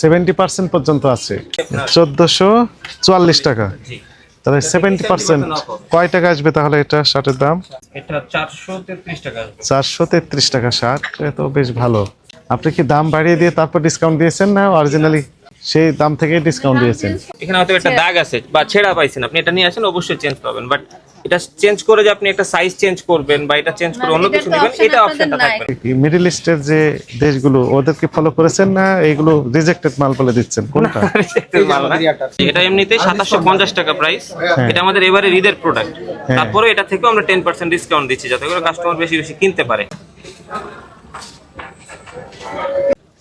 Seventy percent পর্যন্ত আছে। চোদ্দশো চুয়াল্লিশ টাকা। তাহলে সেভেন্টি পার্সেন্ট কয় টাকা আসবে তাহলে এটা শার্টের দাম? এটা চারশো তেত্রিশ টাকা চারশো তেত্রিশ টাকা শার্ট এ তো বেশ ভালো। আপনি কি দাম বাড়িয়ে দিয়ে তারপর ডিসকাউন্ট দিয়েছেন না অরিজিনালি সেই দাম থেকেই ডিসকাউন্ট দিয়েছেন? এখানে হয়তো একটা দাগ আছে বা ছেঁড়া পাইছেন। আপনি এটা নিয়ে আসেন অবশ্যই চেঞ্জ পাবেন। বাট এটা চেঞ্জ করে যে আপনি একটা সাইজ চেঞ্জ করবেন বা এটা চেঞ্জ করে অন্য কিছু নেবেন এটা অপশনটা থাকবে মিডিল ইস্টের যে দেশগুলো ওদেরকে ফলো করেছেন না এগুলো রিজেক্টেড মাল বলে দিচ্ছেন? কোনটা? এটা এমনিতে সাতাশশো পঞ্চাশ টাকা প্রাইস এটা আমাদের এবারে ঈদের প্রোডাক্ট তারপরে এটা থেকেও আমরা টেন পার্সেন্ট ডিসকাউন্ট দিচ্ছি যাতে করে কাস্টমার বেশি বেশি কিনতে পারে।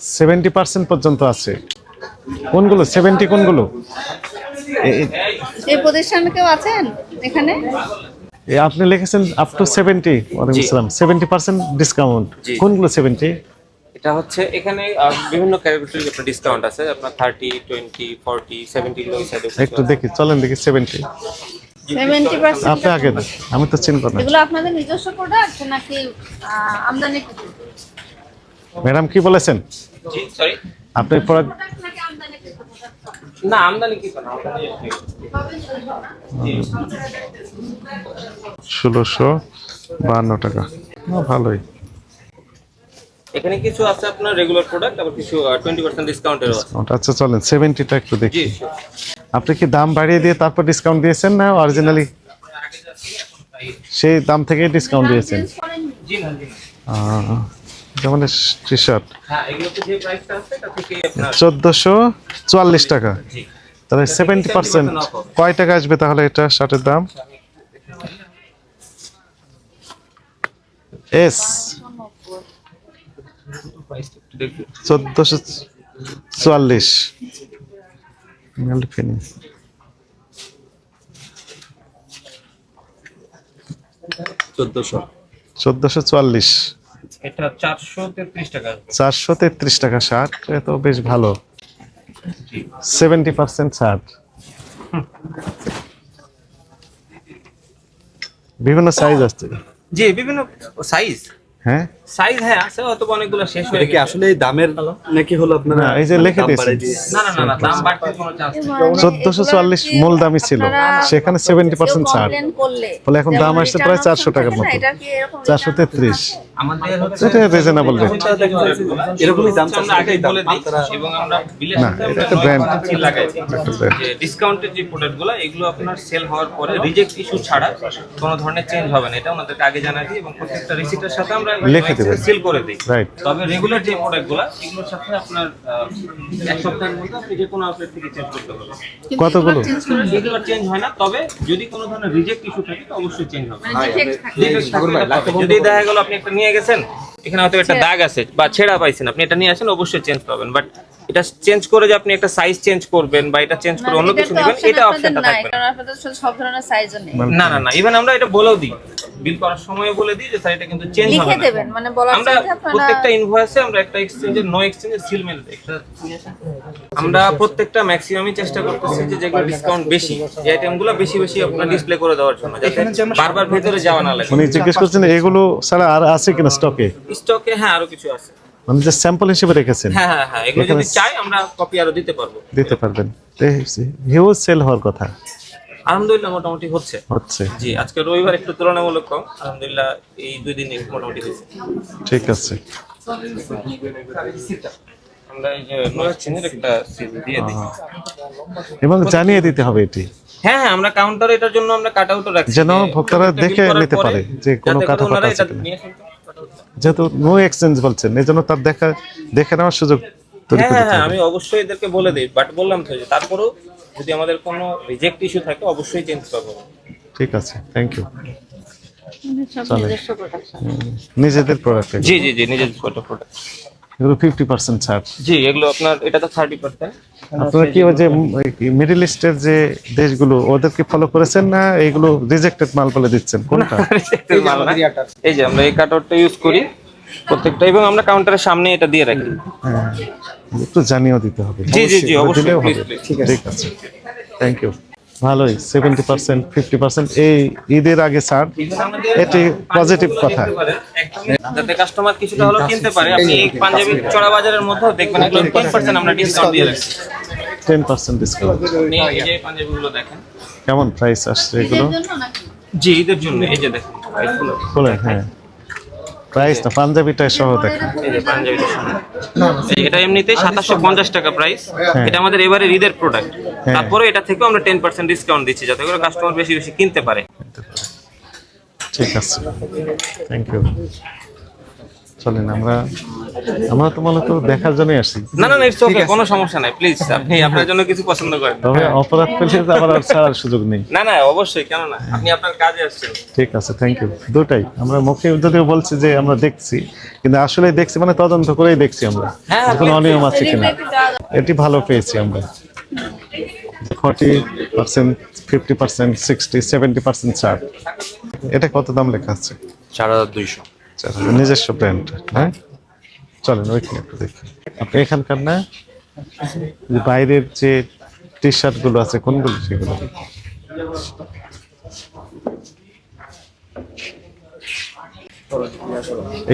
সেভেন্টি পার্সেন্ট পর্যন্ত আছে। কোনগুলো? সেভেন্টি কোনগুলো? এ- এ- এই প্রতিষ্ঠানে কেউ আছেন এখানে? এ আপনি লিখেছেন আপ টু সেভেন্টি ওয়ালাইকুম আসসালাম। সেভেন্টি পার্সেন্ট ডিসকাউন্ট কোনগুলো সেভেন্টি এটা হচ্ছে এখানে বিভিন্ন ক্যাটাগরির আপনার ডিসকাউন্ট আছে। আপনার থার্টি টোয়েন্টি ফর্টি সেভেন্টি একটু দেখি চলেন দেখি সেভেন্টি আপনি আগে আমি তো চিনব না। এগুলো আপনাদের নিজস্ব প্রোডাক্ট নাকি আমদানি? ম্যাডাম কি বলেছেন? জি সরি আপনি প্রোডাক্ট না আমদানি কি। ষোলোশো বাহান্ন টাকা। না, ভালোই। এখানে কিছু আছে আপনার রেগুলার প্রোডাক্ট আবার কিছু টোয়েন্টি পার্সেন্ট ডিসকাউন্টেরও আছে। আচ্ছা চলেন সেভেন্টিটা একটু দেখি। আপনি কি দাম বাড়িয়ে দিয়ে তারপর ডিসকাউন্ট দিয়েছেন না অরিজিনালি সেই দাম থেকেই ডিসকাউন্ট দিয়েছেন? জি না জি যেমন টি শার্ট চোদ্দোশো চুয়াল্লিশ টাকা। তাহলে সেভেন্টি পার্সেন্ট কয় টাকা আসবে তাহলে এটা শার্টের দাম? এস। চোদ্দোশো চুয়াল্লিশ। মেলফিনি চোদ্দশো। চোদ্দোশো চুয়াল্লিশ। এটা চারশো তেত্রিশ টাকা। চারশো তেত্রিশ টাকা শার্ট এ তো বেশ ভালো। Seventy percent shirt. বিভিন্ন সাইজ আছে। জি বিভিন্ন সাইজ হ্যাঁ? সাইজ হ্যাঁ আছে হয়তো অনেকগুলো শেষ হয়ে গেছে। আসলে দামের নাকি হলো আপনারা এই যে লিখে দিয়েছেন। বাড়িয়ে দিয়েছেন? না না না না দাম বাড়তে কোনো চান্স নেই। চোদ্দশো চুয়াল্লিশ মূল দামই ছিল। সেখানে সেভেন্টি পার্সেন্ট ছাড়। ফলে এখন দাম আসছে প্রায় চারশো টাকার মতো। চারশো তেত্রিশ। আমাদের হচ্ছে এটা রিজনেবল রেট এরকমই দাম আমরা বলে দিই এবং আমরা বিলের সাথে একটা seal লাগাইছি যে ডিসকাউন্টের যে প্রোডাক্টগুলো এগুলো আপনার সেল হওয়ার পরে রিজেক্ট ইস্যু ছাড়া কোনো ধরনের চেঞ্জ হবে না এটা ওনাদেরকে আগে জানাই দিই এবং প্রত্যেকটা রিসিটের সাথে আমরা লিখে সিল করে দিই। রাইট তবে রেগুলার যে প্রোডাক্টগুলো এগুলোর সাথে আপনার এক সপ্তাহের মধ্যে আপনি যে কোনো আউটলেট থেকে চেঞ্জ করতে পারবেন। কতগুলো রেগুলার চেঞ্জ হয় না তবে যদি কোনো ধরনের রিজেক্ট ইস্যু থাকে তো অবশ্যই চেঞ্জ হবে। মানে পাবেন। যদি দেখা গেল আপনি একটা নিয়ে গেছেন এখানে হয়তো একটা দাগ আছে বা ছেঁড়া পাইছেন আপনি এটা নিয়ে আসেন অবশ্যই চেঞ্জ পাবেন। বাট এটা চেঞ্জ করে যে আপনি একটা সাইজ চেঞ্জ করবেন বা এটা চেঞ্জ করে অন্য কিছু নেবেন এটা অপশনটা থাকবে না। কারণ আপনাদের সব ধরনের সাইজও নেই। না না না ইভেন আমরা এটা বলেও দিই। বিল করার সময় বলে দিই যে স্যার এটা কিন্তু চেঞ্জ হবে লিখে দেবেন মানে বলার আমরা সাথে আপনারা প্রত্যেকটা ইনভয়েসে আমরা একটা এক্সচেঞ্জের নো এক্সচেঞ্জের সিল দিই। একটা আমরা প্রত্যেকটা ম্যাক্সিমামই চেষ্টা করতেছি যে যেগুলো ডিসকাউন্ট বেশি এই আইটেমগুলো বেশি বেশি আপনার ডিসপ্লে করে দেওয়ার জন্য যাতে বারবার ভেতরে যাওয়া না লাগে। উনি জিজ্ঞেস করছেন এগুলো ছাড়া আর আছে কিনা স্টকে স্টকে হ্যাঁ আরও কিছু আছে। মানে যে স্যাম্পল হিসেবে রেখেছেন। হ্যাঁ হ্যাঁ হ্যাঁ এগুলো যদি চাই আমরা কপি আরও দিতে পারব। দিতে পারবেন। হিউজ সেল হওয়ার কথা। আলহামদুলিল্লাহ মোটামুটি হচ্ছে। হচ্ছে। জি আজকে রবিবার একটু তুলনামূলক কম। আলহামদুলিল্লাহ এই দুই দিনে মোটামুটি হয়েছে। ঠিক আছে। আমরা এই যে নয়েজ একটা সিল দিয়ে দিই। এবং জানিয়ে দিতে হবে এটি। হ্যাঁ হ্যাঁ আমরা কাউন্টার এটার জন্য আমরা কাট আউটও রাখছি যেন ভোক্তারা দেখে নিতে পারে যে কোনো কাটা ফাটা আছে যেহেতু নো এক্সচেঞ্জ বলছেন এই জন্য তার দেখা দেখে নেওয়ার সুযোগ তৈরি হ্যাঁ করে হ্যাঁ। আমি অবশ্যই এদেরকে বলে দিই বাট বললাম তো যে তারপরেও যদি আমাদের কোনো রিজেক্ট ইস্যু থাকে অবশ্যই চেঞ্জ করব। ঠিক আছে থ্যাংক ইউ চলে। নিজস্ব প্রোডাক্ট নিজেদের প্রোডাক্ট জি জি জি নিজেদের প্রোডাক্ট এগুলো ফিফটি পার্সেন্ট ছাড়। জি এগুলো আপনার এটা তো থার্টি পার্সেন্ট আপনারা কি ওই যে মিডিল ইস্টের যে দেশগুলো ওদেরকে ফলো করেছেন না এগুলো রিজেক্টেড মাল বলে দিচ্ছেন? কোনটা? এই যে আমরা এই কাটআউটটা ইউজ করি প্রত্যেকটা এবং আমরা কাউন্টারের সামনে এটা দিয়ে রাখি। হ্যাঁ একটু জানিয়েও দিতে হবে। জি, জি, জি, অবশ্যই, ঠিক আছে। থ্যাংক ইউ ভালোই সেভেন্টি পার্সেন্ট ফিফটি পার্সেন্ট এই ঈদের আগে ছাড়। এটি পজিটিভ কথা। যাতে কাস্টমার কিছুটা হলেও কিনতে পারে আপনি এই পাঞ্জাবি চড়া বাজারের মধ্যেও দেখবেন এগুলো টেন পার্সেন্ট আমরা ডিসকাউন্ট দিয়ে রাখছি। টেন পার্সেন্ট ডিসকাউন্ট এই যে পাঞ্জাবিগুলো দেখেন। কেমন প্রাইস আসছে এগুলো? জি ঈদের জন্য এই যে দেখেন হ্যাঁ। প্রাইস না পাঞ্জাবিটা সহ দেখা এই যে পাঞ্জাবিটা শুনুন। এটা এমনিতেই সাতাশশো পঞ্চাশ টাকা প্রাইস হ্যাঁ। এটা আমাদের এবারে ঈদের প্রোডাক্ট হ্যাঁ। তারপরে এটা থেকে আমরা টেন পার্সেন্ট ডিসকাউন্ট দিচ্ছি যাতে করে কাস্টমার বেশি বেশি কিনতে পারে। ঠিক আছে। থ্যাংক ইউ চলেন আমরা আমরা তো দেখার জন্যই আসি। না না ইটস ওকে কোনো সমস্যা নাই প্লিজ আপনি আপনার জন্য কিছু পছন্দ করেন। তবে অপরাধ পেলে আবার আর ছাড়ার সুযোগ নেই। না না অবশ্যই কেন না আপনি আপনার কাজে আসছেন। ঠিক আছে থ্যাংক ইউ দুটাই। আমরা মুখে যদিও বলছি যে আমরা দেখছি কিন্তু আসলে দেখছি মানে তদন্ত করেই দেখছি আমরা। হ্যাঁ, কোনো অনিয়ম আছে কিনা। এটি ভালো পেয়েছি আমরা। Forty percent fifty percent sixty seventy percent ছাড়। এটা কত দাম লেখা আছে? চার হাজার দুইশো। নিজস্ব ব্র্যান্ড হ্যাঁ? চলেন ওইখানে একটু দেখি। আপনি এখানকার না? যে বাইরের যে টি শার্টগুলো আছে কোনগুলো সেগুলো?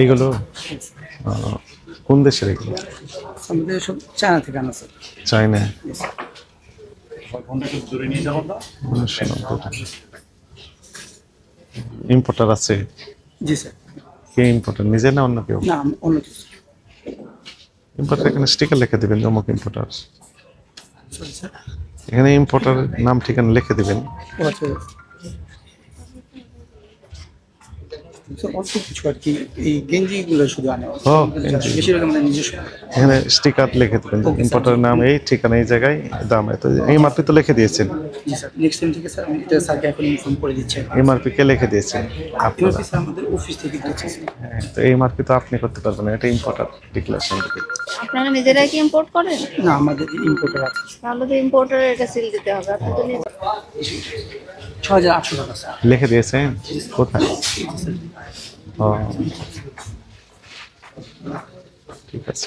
এইগুলো? কোন দেশের এগুলো? চায়না থেকে আনা স্যার চাইনা ইম্পোর্টার আছে? জি স্যার কে ইম্পোর্টার নিজে না অন্য কেউ? না অন্য ইম্পোর্টার এখানে স্টিকার লিখে দিবেন অমুক ইম্পোর্টার এখানে ইম্পোর্টার নাম ঠিকানা লিখে দিবেন ও আচ্ছা স্যার, অল্প কিছু আর কি এই গেঞ্জিগুলো শুধু আনে। বেশিরভাগ আমাদের নিজস্ব। এখানে স্টিকার লিখে দেবেন। নাম এই ঠিকানা এই জায়গায় দাম এত। এমআরপি তো লিখে দিয়েছেন। জি স্যার। নেক্সট টাইম থেকে স্যার আমি এটা স্যারকে এখন ইনফর্ম করে দিচ্ছি এমআরপি কে লিখে দিয়েছেন। আপনারা। এমআরপি স্যার আমাদের অফিস থেকে দিচ্ছে হ্যাঁ, তো এমআরপি তো আপনি করতে পারবেন না এটা ইম্পোর্টার ডিক্লারেশন দিবে আপনারা নিজেরাই কি ইম্পোর্ট করেন? না আমাদের ইম্পোর্টার আছে। তাহলে তো ইম্পোর্টারের এটা সিল দিতে হবে। আপনি তো নিজে ছ হাজার আটশো টাকা স্যার। লিখে দিয়েছেন? কোথায়? ঠিক আছে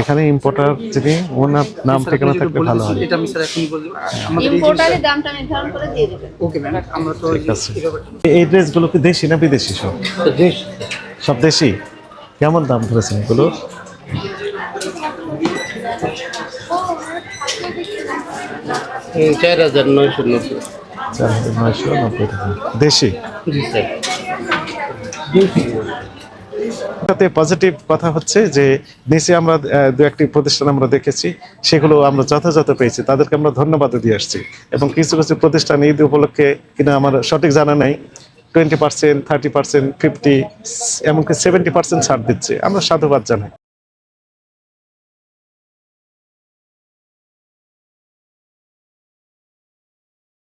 এখানে ইম্পোর্টার যিনি ওনার নাম ঠিকানা থাকলে ভালো হয়। এটা আমি স্যার এখন বলে দেবো আমাদের এই ইম্পোর্টারের দামটা নির্ধারণ করে দিয়ে দিবেন। ওকে ম্যাম আমরা তো এই ড্রেসগুলো কি দেশি না বিদেশি সব? সব দেশি? কেমন দাম ধরেছেন এগুলো? চার হাজার নয়শো নব্বই। চার হাজার নয়শো নব্বই টাকা। দেশি? জি স্যার। তাতে পজিটিভ কথা হচ্ছে যে নিচে আমরা দু একটি প্রতিষ্ঠান আমরা দেখেছি, সেগুলো আমরা যথাযথ পেয়েছি। তাদেরকে আমরা ধন্যবাদ দিয়ে আসছি। এবং কিছু কিছু প্রতিষ্ঠান ঈদ উপলক্ষে কিনা আমার সঠিক জানা নাই twenty percent thirty percent fifty এমনকি সেভেন্টি পার্সেন্ট ছাড় দিচ্ছে। আমরা সাধুবাদ জানাই।